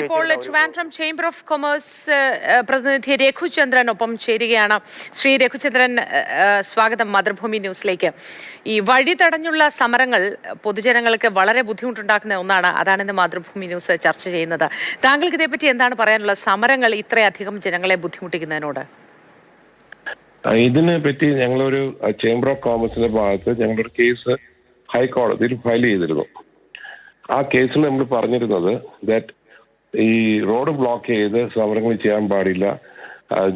ഇപ്പോൾ Trivandrum chamber of commerce പ്രതിനിധി രഘുചന്ദ്രൻ ഒപ്പം ചേരുകയാണ്. ശ്രീ രഘുചന്ദ്രൻ സ്വാഗതം മാതൃഭൂമി ന്യൂസിലേക്ക്. ഈ വഴി തടഞ്ഞുള്ള സമരങ്ങൾ പൊതുജനങ്ങൾക്ക് വളരെ ബുദ്ധിമുട്ടുണ്ടാക്കുന്ന ഒന്നാണ്. അതാണ് ഇന്ന് മാതൃഭൂമി ന്യൂസ് ചർച്ച ചെയ്യുന്നത്. താങ്കൾക്ക് ഇതേപ്പറ്റി എന്താണ് പറയാനുള്ള സമരങ്ങൾ ഇത്രയധികം ജനങ്ങളെ ബുദ്ധിമുട്ടിക്കുന്നതിനോട്. ഇതിനെ പറ്റി ഞങ്ങളൊരു ചേംബർ ഓഫ് കോമേഴ്സിന്റെ ഭാഗത്ത് ഞങ്ങളൊരു കേസ് ഹൈക്കോടതിയിൽ ഫയൽ ചെയ്തിരുന്നു. ആ കേസിൽ നമ്മൾ പറഞ്ഞിരുന്നത് ദാറ്റ് ഈ റോഡ് ബ്ലോക്ക് ചെയ്ത് സമരങ്ങൾ ചെയ്യാൻ പാടില്ല.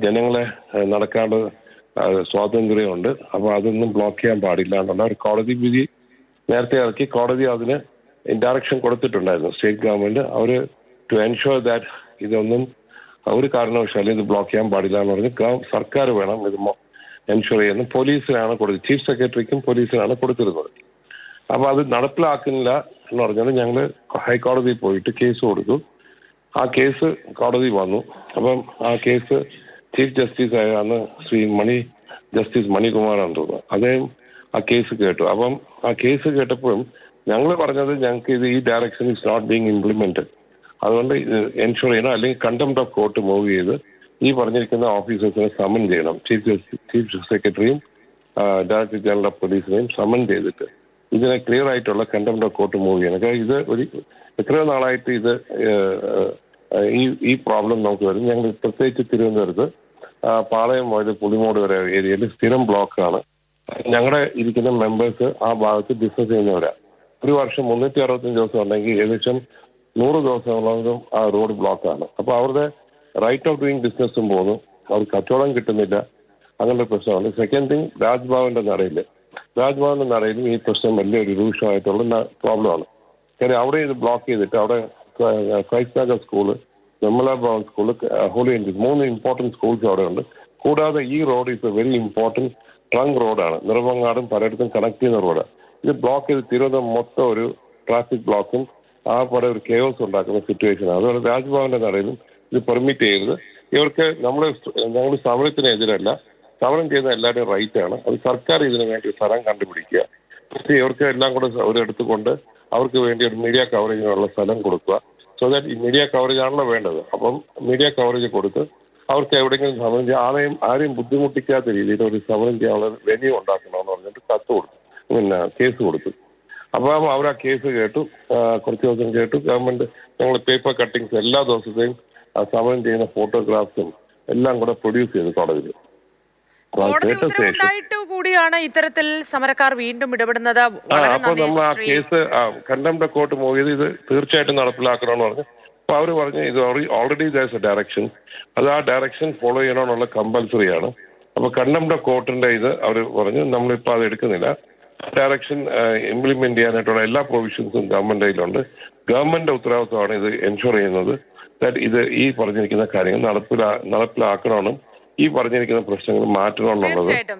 ജനങ്ങളെ നടക്കാനുള്ള സ്വാതന്ത്ര്യമുണ്ട്. അപ്പോൾ അതൊന്നും ബ്ലോക്ക് ചെയ്യാൻ പാടില്ല എന്നുള്ള ഒരു കോടതി വിധി നേരത്തെ ഇറക്കി. കോടതി അതിന് ഡയറക്ഷൻ കൊടുത്തിട്ടുണ്ടായിരുന്നു. സ്റ്റേറ്റ് ഗവൺമെന്റ് അവർ ടു എൻഷുവർ ദാറ്റ് ഇതൊന്നും ഒരു കാരണവശാലും ഇത് ബ്ലോക്ക് ചെയ്യാൻ പാടില്ല എന്ന് പറഞ്ഞ് സർക്കാർ വേണം ഇത് എൻഷുർ ചെയ്യുന്ന പോലീസിനാണ് കൊടുത്തത് ചീഫ് സെക്രട്ടറിക്കും പോലീസിനാണ് കൊടുത്തിരുന്നത്. അപ്പൊ അത് നടപ്പിലാക്കുന്നില്ല എന്ന് പറഞ്ഞാൽ ഞങ്ങൾ ഹൈക്കോടതിയിൽ പോയിട്ട് കേസ് കൊടുത്തു. ആ കേസ് കോടതി വന്നു. അപ്പം ആ കേസ് ചീഫ് ജസ്റ്റിസ് ആയാണ് ശ്രീ മണി ജസ്റ്റിസ് മണികുമാറാണ് തോന്നുന്നത് അദ്ദേഹം ആ കേസ് കേട്ടു. അപ്പം ആ കേസ് കേട്ടപ്പോഴും ഞങ്ങൾ പറഞ്ഞത് ഞങ്ങൾക്ക് ഇത് ഈ direction is not being implemented അതുകൊണ്ട് എൻഷുർ ചെയ്യണം. അല്ലെങ്കിൽ കണ്ടംപ്റ്റ് ഓഫ് കോർട്ട് മൂവ് ചെയ്ത് ഈ പറഞ്ഞിരിക്കുന്ന ഓഫീസേഴ്സിനെ സമൻ ചെയ്യണം. ചീഫ് ജസ്റ്റിസ് ചീഫ് സെക്രട്ടറിയും ഡയറക്ടർ ജനറൽ ഓഫ് പോലീസിനെയും സമൻ ചെയ്തിട്ട് ഇതിനെ ക്ലിയർ ആയിട്ടുള്ള കണ്ടംപ്റ്റ് ഓഫ് കോർട്ട് മൂവ് ചെയ്യണം. കാരണം ഇത് ഒരു എത്രയോ നാളായിട്ട് ഇത് ഈ ഈ പ്രോബ്ലം നമുക്ക് വരും. ഞങ്ങൾ പ്രത്യേകിച്ച് തിരുവനന്തപുരത്ത് പാളയം മുതൽ പുളിമോട് വരെ ഏരിയയിൽ സ്ഥിരം ബ്ലോക്കാണ്. ഞങ്ങളുടെ ഇരിക്കുന്ന മെമ്പേഴ്സ് ആ ഭാഗത്ത് ബിസിനസ് ചെയ്യുന്നവരാണ് ഒരു വർഷം മുന്നൂറ്റി അറുപത്തഞ്ച് ദിവസം ഉണ്ടെങ്കിൽ ഏകദേശം നൂറ് ദിവസങ്ങളോളം ആ റോഡ് ബ്ലോക്കാണ് അപ്പോൾ അവരുടെ റൈറ്റ് ഓഫ് ഡൂയിങ് ബിസിനസ്സും പോകുന്നു. അവർക്ക് കച്ചവടം കിട്ടുന്നില്ല. അങ്ങനത്തെ പ്രശ്നമാണ്. സെക്കൻഡ് തിങ് രാജ്ഭവന്റെ നടയിൽ രാജ്ഭവന്റെ നടയിലും ഈ പ്രശ്നം വലിയൊരു രൂക്ഷമായിട്ടുള്ള പ്രോബ്ലമാണ് കാര്യം അവിടെ ഇത് ബ്ലോക്ക് ചെയ്തിട്ട് അവിടെ Nagar school Nirmala Bhavan school Holy End മൂന്ന് ഇമ്പോർട്ടന്റ് സ്കൂൾസ് അവിടെ ഉണ്ട് കൂടാതെ ഈ road is a very important trunk റോഡാണ് നിറവങ്ങാടും പലയിടത്തും കണക്ട് ചെയ്യുന്ന റോഡാണ് ഇത് ബ്ലോക്ക് ചെയ്ത് തിരുവനന്തപുരം മൊത്തം ഒരു ട്രാഫിക് ബ്ലോക്കും ആ പോലെ ഒരു കെയോസ് ഉണ്ടാക്കുന്ന സിറ്റുവേഷൻ അതുപോലെ രാജ്ഭവന്റെ നടയിലും ഇത് പെർമിറ്റ് ചെയ്യരുത്. ഇവർക്ക് നമ്മുടെ ഞങ്ങൾ സമരത്തിനെതിരല്ല സമരം ചെയ്യുന്ന എല്ലാവരുടെയും റൈറ്റ് ആണ്. അത് സർക്കാർ ഇതിനു വേണ്ടി സ്ഥലം കണ്ടുപിടിക്കുക. പക്ഷേ ഇവർക്ക് എല്ലാം കൂടെ ഒരിടത്ത് കൊണ്ട് അവർക്ക് വേണ്ടി ഒരു മീഡിയ കവറേജിനുള്ള സ്ഥലം കൊടുക്കുക. സോ ദാറ്റ് മീഡിയ കവറേജ് ആണല്ലോ വേണ്ടത്. അപ്പം മീഡിയ കവറേജ് കൊടുത്ത് അവർക്ക് എവിടെയെങ്കിലും സമരം ചെയ്യാൻ ആരെയും ആരെയും ബുദ്ധിമുട്ടിക്കാത്ത രീതിയിൽ ഒരു സമരം ചെയ്യാനുള്ള വെന്യൂ ഉണ്ടാക്കണമെന്ന് പറഞ്ഞിട്ട് കത്ത് കൊടുത്തു. പിന്നെ കേസ് കൊടുത്തു. അപ്പം അവർ ആ കേസ് കേട്ടു. കുറച്ച് ദിവസം കേട്ടു. ഗവൺമെന്റ് ഞങ്ങൾ പേപ്പർ കട്ടിങ്സ് എല്ലാ ദിവസത്തെയും സമരം ചെയ്യുന്ന ഫോട്ടോഗ്രാഫ്സും എല്ലാം കൂടെ പ്രൊഡ്യൂസ് ചെയ്തു കോടതിയിൽ കോടതി ഉത്തരവുണ്ടായിട്ട് കൂടിയാണ് ഇത്തരത്തിൽ സമരക്കാർ വീണ്ടും ഇടപെടുന്നത്. ആ വളരെ അപ്പൊ നന്ദി നമ്മൾ ആ കേസ് കണ്ടംപ്റ്റ് കോർട്ട് പോയത് ഇത് തീർച്ചയായിട്ടും നടപ്പിലാക്കണമെന്ന് പറഞ്ഞു. അപ്പൊ അവർ പറഞ്ഞു ഇത് ഓൾറെഡി ദാസ് എ ഡയറക്ഷൻ അത് ആ ഡയറക്ഷൻ ഫോളോ ചെയ്യണമെന്നുള്ള കമ്പൽസറി ആണ്. അപ്പൊ കണ്ടംപ്റ്റ് കോർട്ടിന്റെ ഇത് അവർ പറഞ്ഞു നമ്മളിപ്പോൾ അത് എടുക്കുന്നില്ല. ഡയറക്ഷൻ ഇംപ്ലിമെന്റ് ചെയ്യാനായിട്ടുള്ള എല്ലാ പ്രൊവിഷൻസും ഗവൺമെന്റ് കയ്യിലുണ്ട്. ഗവൺമെന്റ് ഉത്തരവാദിത്വമാണ് ഇത് എൻഷുർ ചെയ്യുന്നത്. ദാറ്റ് ഇത് ഈ പറഞ്ഞിരിക്കുന്ന കാര്യങ്ങൾ നടപ്പിലാ നടപ്പിലാക്കണമെന്നും ഈ പറഞ്ഞിരിക്കുന്ന പ്രശ്നങ്ങൾ മാറ്റണമെന്നുള്ളത്